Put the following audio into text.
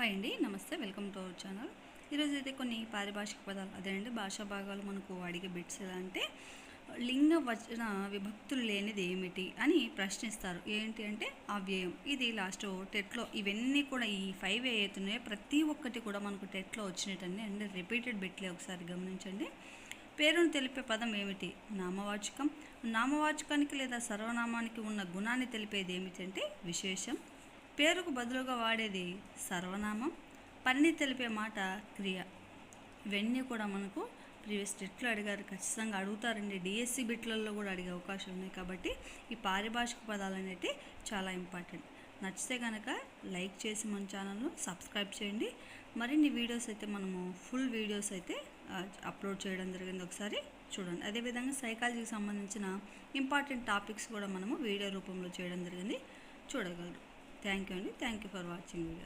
Hi అండి నమస్తే welcome to our channel ఈరోజు అయితే కొన్ని పారిభాషిక పదాలు అదేనండి భాషా భాగాలు మనకు అడిగే బిట్స్ ఎలా అంటే లింగ వచన విభక్తులు లేనిది ఏమిటి అని ప్రశ్నిస్తారు. ఏంటి అంటే అవ్యయం. ఇది లాస్ట్ టెట్లో ఇవన్నీ కూడా ఈ ఫైవ్ ఏతున్నాయో ప్రతి ఒక్కటి కూడా మనకు టెట్లో వచ్చినట్టండి అండ్ రిపీటెడ్ బిట్లే ఒకసారి గమనించండి. పేరును తెలిపే పదం ఏమిటి? నామవాచకం. నామవాచకానికి లేదా సర్వనామానికి ఉన్న గుణాన్ని తెలిపేది ఏమిటంటే విశేషం. పేరుకు బదులుగా వాడేది సర్వనామం పనిని తెలిపే మాట క్రియ. ఇవన్నీ కూడా మనకు ప్రీవియస్ టెట్లో అడిగారు ఖచ్చితంగా అడుగుతారండి. డిఎస్సి బిట్లలో కూడా అడిగే అవకాశం ఉన్నాయి కాబట్టి ఈ పారిభాషిక పదాలు అనేవి చాలా ఇంపార్టెంట్. నచ్చితే కనుక లైక్ చేసి మన ఛానల్ను సబ్స్క్రైబ్ చేయండి. మరిన్ని వీడియోస్ అయితే మనము ఫుల్ వీడియోస్ అయితే అప్లోడ్ చేయడం జరిగింది ఒకసారి చూడండి. అదేవిధంగా సైకాలజీకి సంబంధించిన ఇంపార్టెంట్ టాపిక్స్ కూడా మనము వీడియో రూపంలో చేయడం జరిగింది. చూడగలరు. థ్యాంక్ యూ అండి thank you for watching video